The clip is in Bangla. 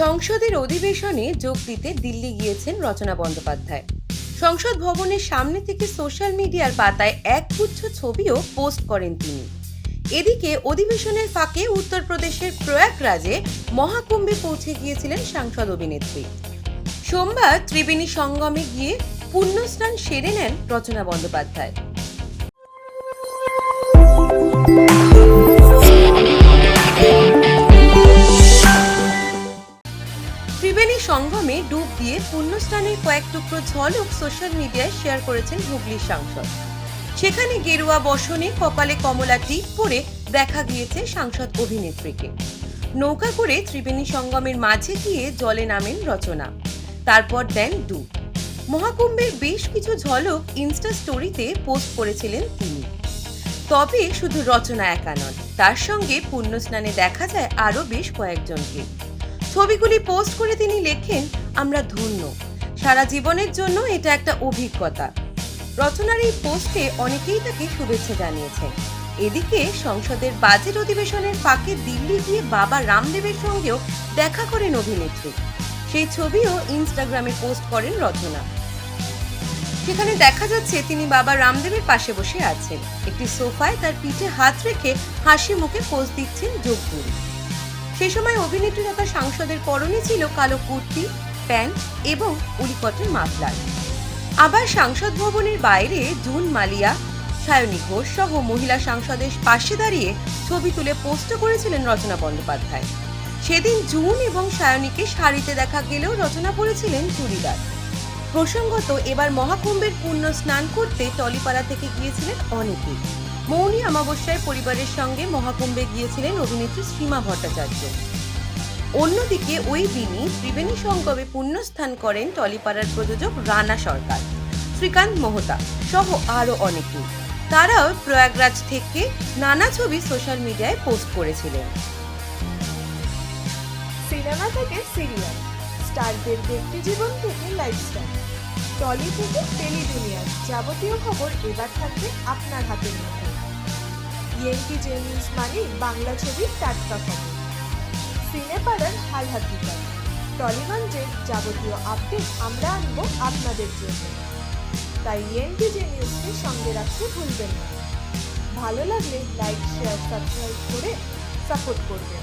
সংসদের অধিবেশনে যোগ দিতে দিল্লি গিয়েছেন রচনা বন্দ্যোপাধ্যায়। সংসদ ভবনের সামনে থেকে সোশ্যাল মিডিয়ার পাতায় একগুচ্ছ ছবিও পোস্ট করেন তিনি। এদিকে অধিবেশনের ফাঁকে উত্তরপ্রদেশের প্রয়াগরাজে মহাকুম্ভে পৌঁছে গিয়েছিলেন সাংসদ অভিনেত্রী। সোমবার ত্রিবেণী সঙ্গমে গিয়ে পুণ্যস্নান সেরে নেন রচনা বন্দ্যোপাধ্যায়। সঙ্গমে ডুব দিয়ে পুণ্যস্নানের কয়েক টুকরো ঝলক সোশ্যাল মিডিয়ায় শেয়ার করেছেন হুগলির সাংসদ। সেখানে গেরুয়া বসনে কপালে কমলা টিপ পরে দেখা গিয়েছে সাংসদ অভিনেত্রীকে। নৌকা করে ত্রিবেণী সঙ্গমের মাঝে গিয়ে জলে নামেন রচনা। তারপর দেন ডুব। মহাকুম্ভের বেশ কিছু ঝলক ইনস্টা স্টোরিতে পোস্ট করেছিলেন তিনি। তবে শুধু রচনা একা নন তার সঙ্গে পুণ্যস্নানে দেখা যায় আরও বেশ কয়েকজনকে। ছবিগুলি পোস্ট করে তিনি লেখেন, আমরা ধন্য। সারা জীবনের জন্য এটা একটা অভিজ্ঞতা। রচনার এই পোস্টে অনেকেই তাকে শুভেচ্ছা জানিয়েছেন। এদিকে সংসদের বাজেট অধিবেশনের ফাঁকে দিল্লি গিয়ে বাবা রামদেবের সঙ্গেও দেখা করেন অভিনেত্রী। সেই ছবিও ইনস্টাগ্রামে পোস্ট করেন রচনা। সেখানে দেখা যাচ্ছে তিনি বাবা রামদেবের পাশে বসে আছেন। একটি সোফায় তার পিঠে হাত রেখে হাসি মুখে পোজ দিচ্ছেন যোগগুরু। সে সময় অভিনেত্রী তথা সাংসদের পরনে ছিল কালো কুর্তি, প্যান্ট এবং উলিকটের মাফলার। আবার সাংসদ ভবনের বাইরে জুন মালিয়া, সায়নী ঘোষ সহ মহিলা সাংসদের পাশে দাঁড়িয়ে ছবি তুলে পোস্ট করেছিলেন রচনা বন্দ্যোপাধ্যায়। সেদিন জুন এবং সায়নীকে শাড়িতে দেখা গেলেও রচনা পরেছিলেন চুড়িদার। প্রসঙ্গত এবার মহাকুম্ভের পুণ্য স্নান করতে টলিপাড়া থেকে গিয়েছিলেন অনেকেই মৌনী অমাবস্যায় পরিবারের সঙ্গে মহাকুম্ভে গিয়েছিলেন অভিনেত্রী সীমা ভট্টাচার্য। অন্যদিকে ওই দিনই ত্রিবেণী সঙ্গমে পুণ্যস্থান করেন টলিপাড়ার প্রযোজক রানা সরকার, শ্রীকান্ত মোহতা সহ আরও অনেকে। তারাও প্রয়াগরাজ থেকে নানা ছবি সোশ্যাল মিডিয়ায় পোস্ট করেছিলেন। সিনেমা থেকে সিরিয়াল, স্টারদের ব্যক্তি জীবন থেকে লাইফস্টাইল। টলি থেকে টেলি দুনিয়ার যাবতীয় খবর এবার থাকবে আপনার হাতের ইয়েনকি জে নিউজ মানে বাংলা ছবির টাটকা খবর। সিনেপাড়ার হাল হাতিকার টলিগঞ্জের যাবতীয় আপডেট আমরা আনব আপনাদের জন্য। তাই ইয়েনকি জে নিউজকে সঙ্গে রাখতে ভুলবেন না। ভালো লাগলে লাইক, শেয়ার, সাবস্ক্রাইব করে সাপোর্ট করবেন।